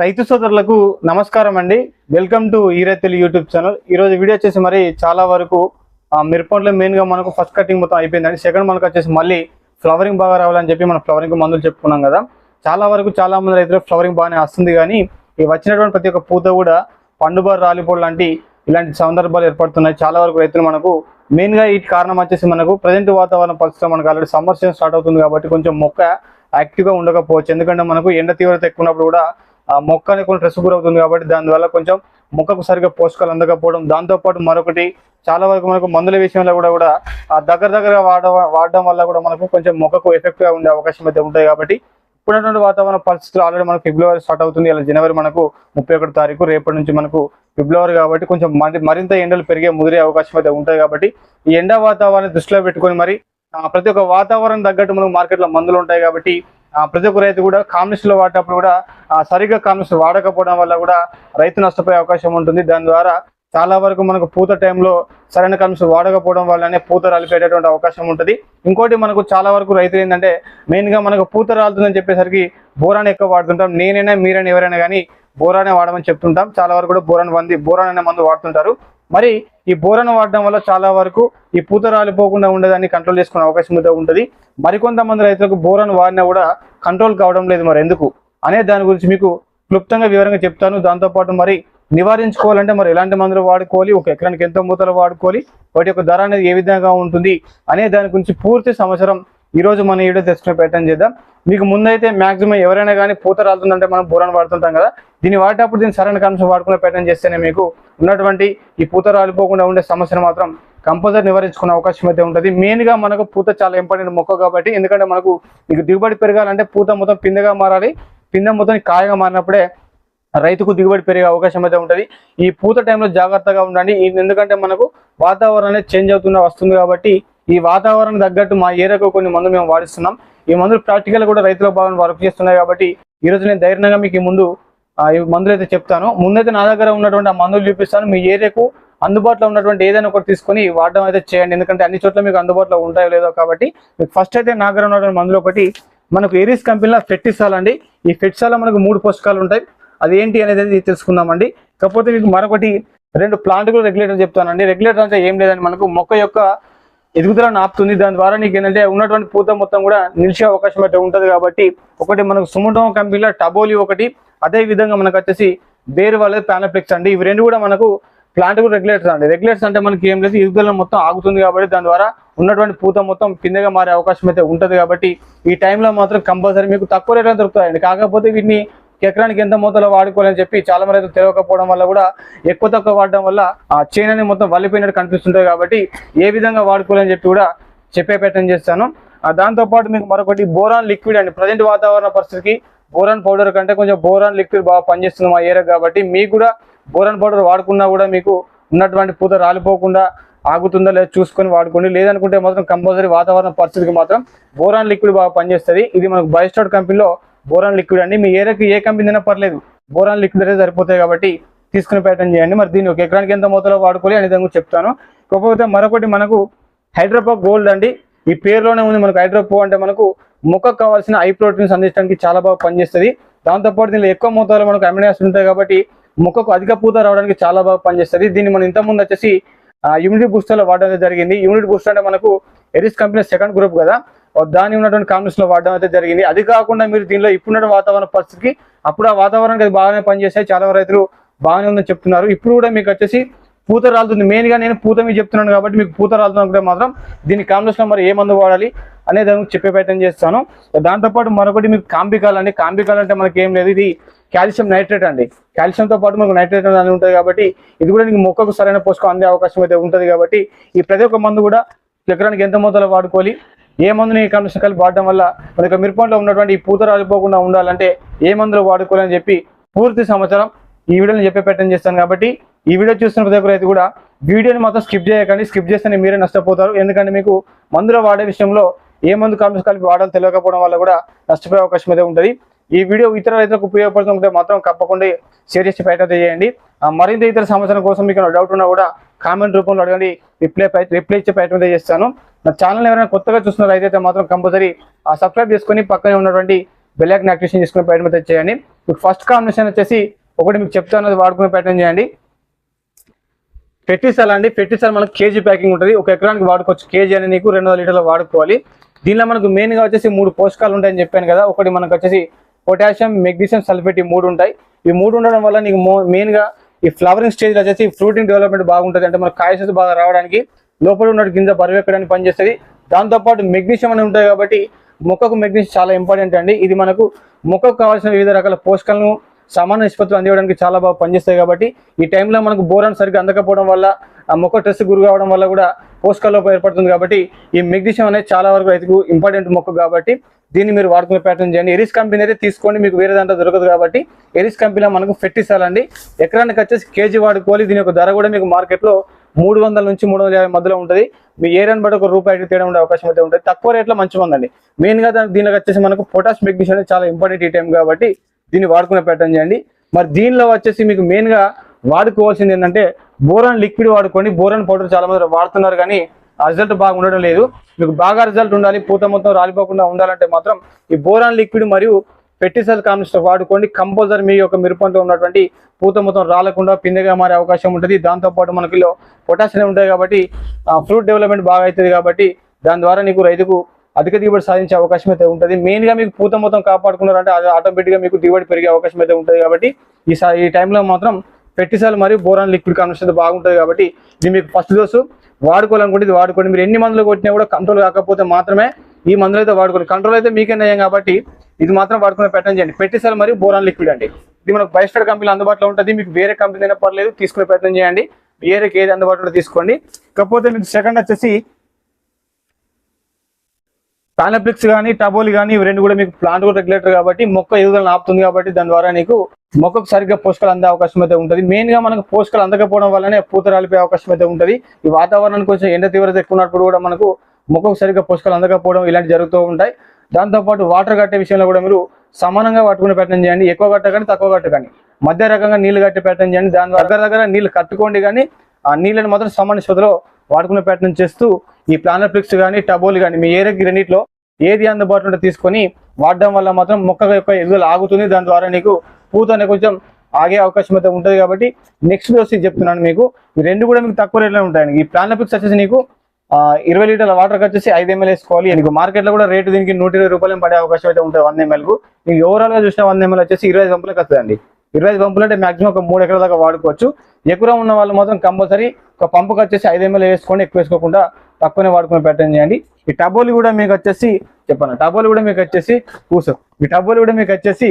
రైతు సోదరులకు నమస్కారం అండి. వెల్కమ్ టు ఈరైతులు యూట్యూబ్ ఛానల్. ఈ రోజు వీడియో వచ్చేసి మరి చాలా వరకు మిరపంలో మెయిన్గా మనకు ఫస్ట్ కటింగ్ మొత్తం అయిపోయిందండి సెకండ్ మనకు వచ్చేసి మళ్ళీ ఫ్లవరింగ్ బాగా రావాలని చెప్పి మనం ఫ్లవరింగ్ మందులు చెప్పుకున్నాం కదా. చాలా వరకు చాలా మంది రైతులు ఫ్లవరింగ్ బాగానే వస్తుంది కానీ ఈ వచ్చినటువంటి ప్రతి ఒక్క పూత కూడా పండుబారు రాలిపోవడం లాంటి ఇలాంటి సందర్భాలు ఏర్పడుతున్నాయి. చాలా వరకు రైతులు మనకు మెయిన్గా ఈ కారణం వచ్చేసి మనకు ప్రజెంట్ వాతావరణ పరిస్థితుల్లో మనకు ఆల్రెడీ సమ్మర్ సీజన్ స్టార్ట్ అవుతుంది కాబట్టి కొంచెం మొక్క యాక్టివ్గా ఉండకపోవచ్చు. ఎందుకంటే మనకు ఎండ తీవ్రత ఎక్కువ ఉన్నప్పుడు కూడా మొక్క అనేది కొంచెం స్ట్రెస్ గురవుతుంది కాబట్టి దానివల్ల కొంచెం మొక్కకు సరిగ్గా పోషకాలు అందకపోవడం. దాంతో పాటు మరొకటి చాలా వరకు మనకు మందుల విషయంలో కూడా కూడా ఆ దగ్గర దగ్గర వాడ వాడడం వల్ల కూడా మనకు కొంచెం మొక్కకు ఎఫెక్ట్గా ఉండే అవకాశం అయితే ఉంటాయి కాబట్టి ఇప్పుడున్నటువంటి వాతావరణ పరిస్థితులు ఆల్రెడీ మనకు ఫిబ్రవరి స్టార్ట్ అవుతుంది. ఇలా జనవరి మనకు ముప్పై ఒకటి తారీఖు రేపటి నుంచి మనకు ఫిబ్రవరి కాబట్టి కొంచెం మరింత ఎండలు పెరిగే ముదిరే అవకాశం అయితే ఉంటుంది కాబట్టి ఈ ఎండ వాతావరణాన్ని దృష్టిలో పెట్టుకొని మరి ప్రతి ఒక్క వాతావరణం తగ్గట్టు మనకు మార్కెట్లో మందులు ఉంటాయి కాబట్టి ప్రతి ఒక్క రైతు కూడా కాంబినేషన్లో వాడేటప్పుడు కూడా సరిగ్గా కాంబినేషన్ వాడకపోవడం వల్ల కూడా రైతు నష్టపోయే అవకాశం ఉంటుంది. దాని ద్వారా చాలా వరకు మనకు పూత టైంలో సరైన కాంబినేషన్ వాడకపోవడం వల్లనే పూత రాలిపోయేటటువంటి అవకాశం ఉంటుంది. ఇంకోటి మనకు చాలా వరకు రైతులు ఏంటంటే మెయిన్గా మనకు పూత రాలుతుందని చెప్పేసరికి బోరాన్ ఎక్కువ వాడుతుంటాం. నేనైనా మీరైనా ఎవరైనా కానీ బోరానే వాడమని చెప్తుంటాం. చాలా వరకు కూడా బోరాన్ మంది బోరాన్ అనే మందు వాడుతుంటారు. మరి ఈ బోరను వాడడం వల్ల చాలా వరకు ఈ పూత రాలిపోకుండా ఉండేదాన్ని కంట్రోల్ చేసుకునే అవకాశం అయితే ఉంటుంది. మరికొంతమంది రైతులకు బోరను వాడినా కూడా కంట్రోల్ కావడం లేదు మరి ఎందుకు? అనే దాని గురించి మీకు క్లుప్తంగా వివరంగా చెప్తాను. దాంతోపాటు మరి నివారించుకోవాలంటే మరి ఎలాంటి మందులు వాడుకోవాలి? ఒక ఎకరానికి ఎంత మూతలు వాడుకోవాలి? వాటి యొక్క ధర అనేది ఏ విధంగా ఉంటుంది? అనే దాని గురించి పూర్తి సంవత్సరం ఈరోజు మనం మన వీడియో తెచ్చుకునే ప్రయత్నం చేద్దాం. మీకు ముందైతే మాక్సిమం ఎవరైనా కానీ పూత రాలుతుందంటే మనం బోరాన్ వాడుతుంటాం కదా. దీన్ని వాడేటప్పుడు దీన్ని సరైన కాంశం వాడుకునే ప్రయత్నం చేస్తేనే మీకు ఉన్నటువంటి ఈ పూత రాలిపోకుండా ఉండే సమస్యను మాత్రం కంపల్సరీ నివారించుకునే అవకాశం అయితే ఉంటుంది. మెయిన్గా మనకు పూత చాలా ఇంపార్టెంట్ మొక్క కాబట్టి ఎందుకంటే మనకు మీకు దిగుబడి పెరగాలంటే పూత మొత్తం పిందెగా మారాలి. పిందె మొత్తం కాయగా మారినప్పుడే రైతుకు దిగుబడి పెరిగే అవకాశం అయితే ఉంటుంది. ఈ పూత టైంలో జాగ్రత్తగా ఉండండి. ఎందుకంటే మనకు వాతావరణం చేంజ్ అవుతున్న వస్తుంది కాబట్టి ఈ వాతావరణం తగ్గట్టు మా ఏరియాకు కొన్ని మందులు మేము వాడిస్తున్నాం. ఈ మందులు ప్రాక్టికల్ కూడా రైతుల భావన వర్క్ చేస్తున్నాయి కాబట్టి ఈ రోజు నేను ధైర్యంగా మీకు ముందు ఈ మందులు అయితే చెప్తాను. ముందైతే నా దగ్గర ఉన్నటువంటి ఆ మందులు చూపిస్తాను. మీ ఏరియాకు అందుబాటులో ఉన్నటువంటి ఏదైనా ఒకటి తీసుకొని వాడడం అయితే చేయండి. ఎందుకంటే అన్ని చోట్ల మీకు అందుబాటులో ఉంటాయో లేదో కాబట్టి మీకు ఫస్ట్ అయితే నా దగ్గర ఉన్నటువంటి మందులు ఒకటి. మనకు ఏరీస్ కంపెనీలో ఫెట్టిసాల్ అండి. ఈ ఫెట్టిసాల మనకు మూడు పోషకాలు ఉంటాయి. అది ఏంటి అనేది తెలుసుకుందామండి. కాకపోతే మీకు మరొకటి రెండు ప్లాంట్ కూడా రెగ్యులేటర్ చెప్తానండి. రెగ్యులేటర్ అంటే ఏం లేదండి. మనకు మొక్క యొక్క ఎదుగుదలను ఆపుతుంది దాని ద్వారా నీకు ఏంటంటే ఉన్నటువంటి పూత మొత్తం కూడా నిలిచే అవకాశం అయితే ఉంటుంది కాబట్టి ఒకటి మనకు సుముటం కంపెనీలో టబోలి ఒకటి అదే విధంగా మనకు వచ్చేసి బేరు వాళ్ళది ప్యానప్లెక్స్ అండి. ఇవి రెండు కూడా మనకు ప్లాంట్ కూడా రెగ్యులేటర్స్ అండి. రెగ్యులేటర్స్ అంటే మనకి ఏం లేదు ఎదుగుదల మొత్తం ఆగుతుంది కాబట్టి దాని ద్వారా ఉన్నటువంటి పూత మొత్తం కిందగా మారే అవకాశం అయితే ఉంటుంది కాబట్టి ఈ టైంలో మాత్రం కంపల్సరీ మీకు తక్కువ రేట్లో దొరుకుతాయండి. కాకపోతే వీటిని ఎకరానికి ఎంత మోతాదులో వాడుకోవాలని చెప్పి చాలా మంది రైతులు తెలియకపోవడం వల్ల కూడా ఎక్కువ తక్కువ వాడడం వల్ల ఆ చైన్ అనేది మొత్తం వల్లిపోయినట్టు కనిపిస్తుంటుంది కాబట్టి ఏ విధంగా వాడుకోవాలని చెప్పి కూడా చెప్పే ప్రయత్నం చేస్తాను. దాంతోపాటు మీకు మరొకటి బోరాన్ లిక్విడ్ అండి. ప్రజెంట్ వాతావరణ పరిస్థితికి బోరాన్ పౌడర్ కంటే కొంచెం బోరాన్ లిక్విడ్ బాగా పనిచేస్తుంది మా ఏరియా కాబట్టి మీకు కూడా బోరాన్ పౌడర్ వాడుకున్నా కూడా మీకు ఉన్నటువంటి పూత రాలిపోకుండా ఆగుతుందా లేదా చూసుకొని వాడుకోండి. లేదనుకుంటే మాత్రం కంపల్సరీ వాతావరణ పరిస్థితికి మాత్రం బోరాన్ లిక్విడ్ బాగా పనిచేస్తుంది. ఇది మనకు బయోస్టార్ కంపెనీలో బోరాన్ లిక్విడ్ అండి. మీ ఏరియాకి ఏ కంపెనీ అయినా పర్లేదు. బోరాన్ లిక్విడ్ అయితే సరిపోతాయి కాబట్టి తీసుకునే ప్రయత్నం చేయండి. మరి దీన్ని ఒక ఎకరానికి ఎంత మోతాలో వాడుకోవాలి అనే దాని చెప్తాను. కాకపోతే మరొకటి మనకు హైడ్రోపో గోల్డ్ అండి. ఈ పేరులోనే ఉంది మనకు హైడ్రోపో అంటే మనకు మొక్కకు కావాల్సిన ఐ ప్రోటీన్స్ అందించడానికి చాలా బాగా పనిచేస్తుంది. దాంతోపాటు దీనిలో ఎక్కువ మోతాదులో మనకు అమినో ఉంటాయి కాబట్టి మొక్కకు అధిక పూత రావడానికి చాలా బాగా పనిచేస్తుంది. దీన్ని మనం ఇంతకుముందు వచ్చేసి యూనిట్ బూస్టర్లో వాడడం జరిగింది. యూనిట్ బూస్టర్ అంటే మనకు ఎరిస్ కంపెనీ సెకండ్ గ్రూప్ కదా. దాని ఉన్నటువంటి కాంబినేషన్లో వాడడం అయితే జరిగింది. అది కాకుండా మీరు దీనిలో ఇప్పుడున్న వాతావరణ పరిస్థితికి అప్పుడు ఆ వాతావరణానికి అది బాగానే పనిచేసాయి చాలా రైతులు బాగానే ఉందని చెప్తున్నారు. ఇప్పుడు కూడా మీకు వచ్చేసి పూత రాలుతుంది. మెయిన్గా నేను పూత మీకు చెప్తున్నాను కాబట్టి మీకు పూత రాలుతున్నప్పుడే మాత్రం దీని కాంబినేషన్ మరి ఏ మందు వాడాలి అనే దాని చెప్పే ప్రయత్నం చేస్తాను. దాంతోపాటు మరొకటి మీకు కాంబికాల్ అండి. కాంబికాల్ అంటే మనకి ఏం లేదు. ఇది కాల్షియం నైట్రేట్ అండి. కాల్షియంతో పాటు మనకు నైట్రేట్ అనేది ఉంటుంది కాబట్టి ఇది కూడా నీకు మొక్కకు సరైన పోషకం అందే అవకాశం అయితే ఉంటుంది కాబట్టి ఈ ప్రతి ఒక్క మందు కూడా ఎకరానికి ఎంత మొత్తంలో వాడుకోవాలి? ఏ మందుని ఈ కలిపి వాడడం వల్ల మన యొక్క మిరపంలో ఉన్నటువంటి ఈ పూత రాలిపోకుండా ఉండాలంటే ఏ మందులు వాడుకోవాలని చెప్పి పూర్తి సంవత్సరం ఈ వీడియోని చెప్పే ప్రయత్నం చేస్తాను కాబట్టి ఈ వీడియో చూస్తున్న ప్రతి ఒక్కరైతే కూడా వీడియోని మాత్రం స్కిప్ చేయకండి. స్కిప్ చేస్తేనే మీరే నష్టపోతారు. ఎందుకంటే మీకు మందులు వాడే విషయంలో ఏ మందు కాంబినేషన్ కలిపి వాడాలో తెలియకపోవడం వల్ల కూడా నష్టపోయే అవకాశం అయితే ఉంటుంది. ఈ వీడియో ఇతర రైతులకు ఉపయోగపడుతుంటే మాత్రం తప్పకుండా షేర్ చేసి ప్రయత్నం చేయండి. ఆ, మరింత ఇతర సమస్యల కోసం మీకు డౌట్ ఉన్నా కూడా కామెంట్ రూపంలో అడగండి. రిప్లై రిప్లై ఇచ్చే ప్రయత్నం అయితే చేస్తాను. నా ఛానల్ ఎవరైనా కొత్తగా చూస్తున్న అయితే మాత్రం కంపల్సరీ సబ్స్క్రైబ్ చేసుకుని పక్కనే ఉన్నటువంటి బెల్లాక్ యాక్టివేషన్ చేసుకునే ప్రయత్నం అయితే చేయండి. మీకు ఫస్ట్ కాంబినేషన్ వచ్చేసి ఒకటి మీకు చెప్తాను అది వాడుకునే ప్రయత్నం చేయండి. ఫెట్టిసాల్ అండి. ఫెట్టిసాల్ మనకు కేజీ ప్యాకింగ్ ఉంటుంది. ఒక ఎకరానికి వాడుకోవచ్చు. కేజీ అని నీకు రెండు వందల లీటర్లు వాడుకోవాలి. దీనిలో మనకు మెయిన్గా వచ్చేసి మూడు పోషకాలు ఉంటాయని చెప్పాను కదా. ఒకటి మనకు వచ్చేసి పొటాషియం మెగ్నీషియం సల్ఫేట్ ఈ మూడు ఉంటాయి. ఈ మూడు ఉండడం వల్ల నీకు మెయిన్గా ఈ ఫ్లవరింగ్ స్టేజ్ వచ్చేసి ఫ్రూటింగ్ డెవలప్మెంట్ బాగుంటుంది. అంటే మన కాయసెస్ బాగా రావడానికి లోపల ఉన్న గింజ బరువెక్కడానికి పనిచేస్తుంది. దాంతోపాటు మెగ్నీషియం అని ఉంటుంది కాబట్టి మొక్కకు మెగ్నీషియం చాలా ఇంపార్టెంట్ అండి. ఇది మనకు మొక్కకు కావాల్సిన వివిధ రకాల పోషకాలను సమాన నిష్పత్తులు అందివ్వడానికి చాలా బాగా పనిచేస్తాయి కాబట్టి ఈ టైంలో మనకు బోరాన్ సరిగ్గా అందకపోవడం వల్ల మొక్క స్ట్రెస్ గురి కావడం వల్ల కూడా పోషకాల ఏర్పడుతుంది కాబట్టి ఈ మెగ్నీషియం అనేది చాలా వరకు రైతుకు ఇంపార్టెంట్ మొక్క కాబట్టి దీన్ని మీరు వాడుకునే ప్యాటర్న్ చేయండి. ఎరిస్ కంపెనీ అయితే తీసుకోండి మీకు వేరే దాంట్లో దొరకదు కాబట్టి ఎరిస్ కంపెనీలో మనకు ఫెట్టిస్తాలండి ఎకరానికి వచ్చేసి కేజీ వాడుకోవాలి. దీని యొక్క ధర కూడా మీకు మార్కెట్లో మూడు వందల నుంచి మూడు వందల యాభై మధ్యలో ఉంటుంది. మీ ఏరియాని బట్టి ఒక రూపాయి తేడా ఉండే అవకాశం అయితే ఉంటుంది. తక్కువ రేట్లో మంచిగా ఉందండి మెయిన్గా దాని దీనికి వచ్చేసి మనకు పొటాష్ మెగ్నీషియం అనేది చాలా ఇంపార్టెంట్ ఈ టైం కాబట్టి దీన్ని వాడుకునే ప్యాటర్న్ చేయండి. మరి దీనిలో వచ్చేసి మీకు మెయిన్గా వాడుకోవాల్సింది ఏంటంటే బోరాన్ లిక్విడ్ వాడుకోండి బోరాన్ పౌడర్ చాలా మంది వాడుతున్నారు కానీ ఆ రిజల్ట్ బాగా ఉండడం లేదు. మీకు బాగా రిజల్ట్ ఉండాలి పూత మొత్తం రాలిపోకుండా ఉండాలంటే మాత్రం ఈ బోరాన్ లిక్విడ్ మరియు పెస్టిసైడ్ కాంబినేషన్ వాడుకోండి. కంపల్సరీ మీ యొక్క మిరపంతో ఉన్నటువంటి పూత మొత్తం రాలకుండా పిందెగా మారే అవకాశం ఉంటుంది. దాంతోపాటు మనకి పొటాషియం ఉంటాయి కాబట్టి ఫ్రూట్ డెవలప్మెంట్ బాగా అవుతుంది కాబట్టి దాని ద్వారా నీకు రైతుకు అధిక దిగుబడి సాధించే అవకాశం అయితే ఉంటుంది. మెయిన్గా మీకు పూత మొత్తం కాపాడుకున్నారంటే అది ఆటోమేటిక్గా మీకు దిగుబడి పెరిగే అవకాశం అయితే ఉంటుంది కాబట్టి ఈ ఈ టైంలో మాత్రం పెస్టిసైడ్ మరియు బోరాన్ లిక్విడ్ కాంబినేషన్ బాగుంటుంది కాబట్టి ఇది మీకు ఫస్ట్ డోసు వాడుకోవాలనుకుంటే ఇది వాడుకోండి. మీరు ఎన్ని మందులు కొట్టినా కూడా కంట్రోల్ కాకపోతే మాత్రమే ఈ మందులు అయితే వాడుకోండి. కంట్రోల్ అయితే మీకే నయం కాబట్టి ఇది మాత్రం వాడుకునే పెట్టడం చేయండి. పెట్టిసాలు మరియు బోరాన్ లిక్విడ్ అండి. ఇది మనకు బయస్టార్ కంపెనీ అందుబాటులో ఉంటుంది. మీకు వేరే కంపెనీ అయినా పర్లేదు తీసుకునే ప్రయత్నం చేయండి. వేరేకి ఏది అందుబాటులో తీసుకోండి. కాకపోతే మీకు సెకండ్ వచ్చేసి పానప్లిక్స్ కానీ టబోల్ కానీ ఇవి రెండు కూడా మీకు ప్లాంట్ రెగ్యులేటర్ కాబట్టి మొక్క ఎదుగుదలను ఆపుతుంది కాబట్టి దాని ద్వారా నీకు మొక్కకు సరిగ్గా పోషకాలు అందే అవకాశం అయితే ఉంటుంది. మెయిన్గా మనకు పోషకాలు అందకపోవడం వల్లనే పూత రాలిపోయే అవకాశం అయితే ఉంటుంది. ఈ వాతావరణం కొంచెం ఎండ తీవ్రత ఎక్కువ ఉన్నప్పుడు కూడా మనకు మొక్కకు సరిగ్గా పోషకాలు అందకపోవడం ఇలాంటి జరుగుతూ ఉంటాయి. దాంతోపాటు వాటర్ కట్టే విషయంలో కూడా మీరు సమానంగా పట్టుకునే ప్రయత్నం చేయండి. ఎక్కువ కట్టగాని తక్కువ కట్టగాని మధ్య రకంగా నీళ్ళు కట్టే ప్రయత్నం చేయండి. దాని దగ్గర దగ్గర నీళ్ళు కట్టుకోండి కానీ ఆ నీళ్ళని మాత్రం సమాన నిష్పత్తిలో వాడుకునే ప్రయత్నం చేస్తూ ఈ ప్లానర్ఫ్లిక్స్ కానీ టబోలు కానీ మీ ఏరియాకి రెండింటిలో ఏది అందుబాటులో ఉంటే తీసుకొని వాడడం వల్ల మాత్రం మొక్క యొక్క ఎదుగుదల ఆగుతుంది. దాని ద్వారా నీకు పూత కొంచెం ఆగే అవకాశం అయితే ఉంటుంది కాబట్టి నెక్స్ట్ డోస్ చెప్తున్నాను మీకు. ఈ రెండు కూడా మీకు తక్కువ రేట్లో ఉంటాయండి ఈ ప్లానపిక్స్ వచ్చేసి నీకు ఇరవై లీటర్ల వాటర్ వచ్చేసి ఐదు ఎంఎల్ వేసుకోవాలి. నీకు మార్కెట్లో కూడా రేటు దీనికి నూట ఇరవై రూపాయలు పడే అవకాశం అయితే ఉంటుంది. వంద ఎంఎల్కు నీకు ఓవరాల్గా చూసిన వంద ఎంఎల్ వచ్చేసి ఇరవై ఐదు పంపులకు వస్తుందండి. ఇరవై ఐదు పంపులు అంటే మాక్సిమం ఒక మూడు ఎకరాల దాకా వాడుకోవచ్చు. ఎక్కువ ఉన్న వాళ్ళు మాత్రం కంపల్సరీ ఒక పంపుకి వచ్చేసి ఐదు ఎంఎల్ వేసుకోండి ఎక్కువ వేసుకోకుండా తక్కువనే వాడుకుని పెట్టండి చేయండి. ఈ టబోలు కూడా మీకు వచ్చేసి చెప్పాను టబోలు కూడా మీకు వచ్చేసి కూసు ఈ టబోలు కూడా మీకు వచ్చేసి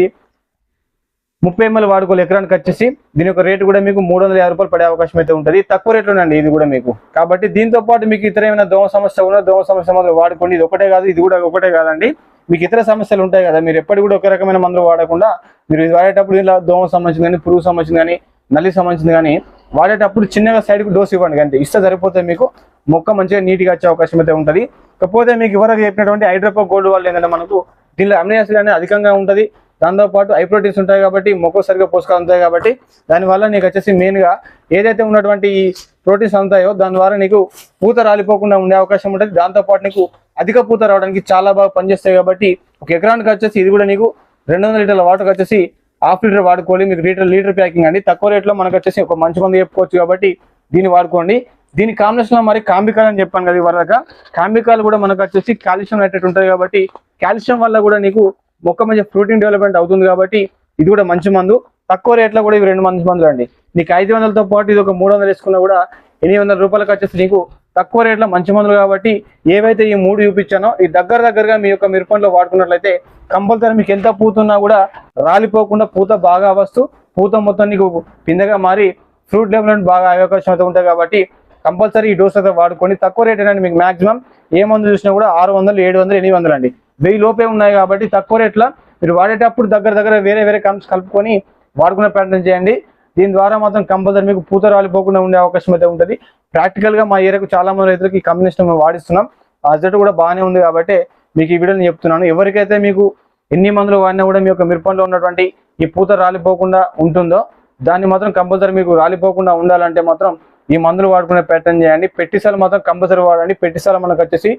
ముప్పై ఎంఎల్ వాడుకోవాలి ఎకరానికి వచ్చేసి. దీని యొక్క రేటు కూడా మీకు మూడు వందల యాభై రూపాయలు పడే అవకాశం అయితే ఉంటుంది. తక్కువ రేట్లోనండి ఇది కూడా మీకు. కాబట్టి దీంతో పాటు మీకు ఇతర ఏమైనా దోమ సమస్య ఉన్నా దోమ సమస్య మాత్రం వాడుకోండి. ఇది ఒకటే కాదు ఇది కూడా ఒకటే కాదండి. మీకు ఇతర సమస్యలు ఉంటాయి కదా మీరు ఎప్పటి కూడా ఒక రకమైన మందులు వాడకుండా మీరు ఇది వాడేటప్పుడు ఇలా దోమ సంబంధించింది కానీ పురుగు సంబంధించింది కానీ నల్లి సంబంధించింది కానీ వాడేటప్పుడు చిన్నగా సైడ్కి డోస్ ఇవ్వండి అంతే ఇస్తే సరిపోతే మీకు మొక్క మంచిగా నీట్గా వచ్చే అవకాశం అయితే ఉంటుంది. కాకపోతే మీకు ఇవరకు చెప్పినటువంటి హైడ్రోపో గోల్డ్ వాళ్ళు ఏంటంటే మనకు దీనిలో అమినో యాసిడ్ అనేది అధికంగా ఉంటుంది. దాంతోపాటు హై ప్రోటీన్స్ ఉంటాయి కాబట్టి మొక్క సరిగ్గా పోషకాలు ఉంటాయి కాబట్టి దానివల్ల నీకు వచ్చేసి మెయిన్గా ఏదైతే ఉన్నటువంటి ఈ ప్రోటీన్స్ ఉంటాయో దాని ద్వారా నీకు పూత రాలిపోకుండా ఉండే అవకాశం ఉంటుంది. దాంతోపాటు నీకు అధిక పూత రావడానికి చాలా బాగా పనిచేస్తాయి కాబట్టి ఒక ఎకరానికి వచ్చేసి ఇది కూడా నీకు రెండు వందల లీటర్ల వాటర్కి వచ్చేసి హాఫ్ లీటర్ వాడుకోవాలి. మీకు లీటర్ లీటర్ ప్యాకింగ్ అండి. తక్కువ రేట్లో మనకు వచ్చేసి ఒక మంచి మంది చెప్పుకోవచ్చు కాబట్టి దీన్ని వాడుకోండి. దీని కాంబినేషన్లో మరి కాంబికాల్ అని చెప్పాను కదా ఇవరదాకా కాంబికాల్ కూడా మనకు వచ్చేసి కాల్షియం నైట్రేట్ ఉంటుంది కాబట్టి కాల్షియం వల్ల కూడా నీకు మొక్క మంచి ఫ్రూటింగ్ డెవలప్మెంట్ అవుతుంది కాబట్టి ఇది కూడా మంచి మందు. తక్కువ రేట్లో కూడా ఇవి రెండు మంచి మందులు అండి. నీకు ఐదు వందలతో పాటు ఇది ఒక మూడు వందలు వేసుకున్నా కూడా ఎనిమిది వందల రూపాయలకు వచ్చేసి నీకు తక్కువ రేట్లో మంచి మందులు కాబట్టి ఏవైతే ఈ మూడు చూపించానో ఈ దగ్గర దగ్గరగా మీ యొక్క మిరపంలో వాడుకున్నట్లయితే కంపల్సరీ మీకు ఎంత పూతున్నా కూడా రాలిపోకుండా పూత బాగా వస్తూ పూత మొత్తం నీకు పిందగా మారి ఫ్రూట్ డెవలప్మెంట్ బాగా అవకాశం అయితే ఉంటుంది కాబట్టి కంపల్సరీ ఈ డోస్ అయితే వాడుకోండి. తక్కువ రేట్ అండి మీకు మాక్సిమం ఏ మందు చూసినా కూడా ఆరు వందలు ఏడు వందలు ఎనిమిది వందలు అండి. వెయ్యి లోపే ఉన్నాయి కాబట్టి తక్కువ రేట్లో మీరు వాడేటప్పుడు దగ్గర దగ్గర వేరే వేరే కంప్స్ కలుపుకొని వాడుకునే ప్రయత్నం చేయండి. దీని ద్వారా మాత్రం కంపల్సరీ మీకు పూత రాలిపోకుండా ఉండే అవకాశం అయితే ఉంటుంది. ప్రాక్టికల్గా మా ఏరియాకు చాలా మంది రైతులకు ఈ కాంబినేషన్ మేము వాడిస్తున్నాం. ఆ రిజల్ట్ కూడా బాగానే ఉంది కాబట్టి మీకు ఈ వీడియోని చెప్తున్నాను. ఎవరికైతే మీకు ఎన్ని మందులు వాడినా కూడా మీ యొక్క మిరపంలో ఉన్నటువంటి ఈ పూత రాలిపోకుండా ఉంటుందో దాన్ని మాత్రం కంపల్సరీ మీకు రాలిపోకుండా ఉండాలంటే మాత్రం ఈ మందులు వాడుకునే ప్రయత్నం చేయండి. పెట్టిసాలు మాత్రం కంపల్సరీ వాడండి. పెట్టిసాలు మనకు వచ్చేసి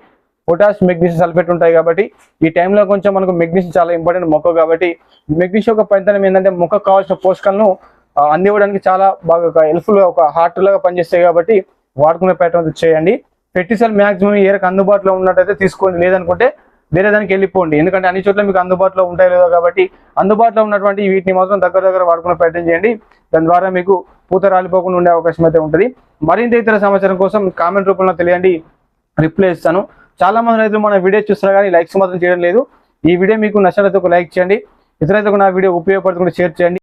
పొటాష్ మెగ్నీషియం సల్ఫేట్ ఉంటాయి కాబట్టి ఈ టైంలో కొంచెం మనకు మెగ్నీషియం చాలా ఇంపార్టెంట్ మొక్క కాబట్టి మెగ్నీషియం యొక్క పనితనం ఏంటంటే మొక్కకు కావాల్సిన పోషకాలను అందివ్వడానికి చాలా బాగా హెల్ప్ఫుల్ ఒక హార్ట్ లాగా పనిచేస్తాయి కాబట్టి వాడుకునే ప్రయత్నం చేయండి. పెట్టిసల్ మాక్సిమం ఏ రకం అందుబాటులో ఉన్నట్టయితే తీసుకోండి. లేదనుకుంటే వేరే దానికి వెళ్ళిపోండి. ఎందుకంటే అన్ని చోట్ల మీకు అందుబాటులో ఉంటాయి లేదో కాబట్టి అందుబాటులో ఉన్నటువంటి వీటిని మాత్రం దగ్గర దగ్గర వాడుకునే ప్రయత్నం చేయండి. దాని ద్వారా మీకు పూత రాలిపోకుండా ఉండే అవకాశం అయితే ఉంటుంది. మరింత ఇతర సమాచారం కోసం కామెంట్ రూపంలో తెలియండి. రిప్లై ఇస్తాను చాలా మంది రైతులు మన వీడియో చూస్తున్నారు కానీ లైక్స్ మాత్రం చేయడం లేదు. ఈ వీడియో మీకు నచ్చినట్లయితే ఒక లైక్ చేయండి. ఇతరులకు నా వీడియో ఉపయోగపడుతుంటే షేర్ చేయండి.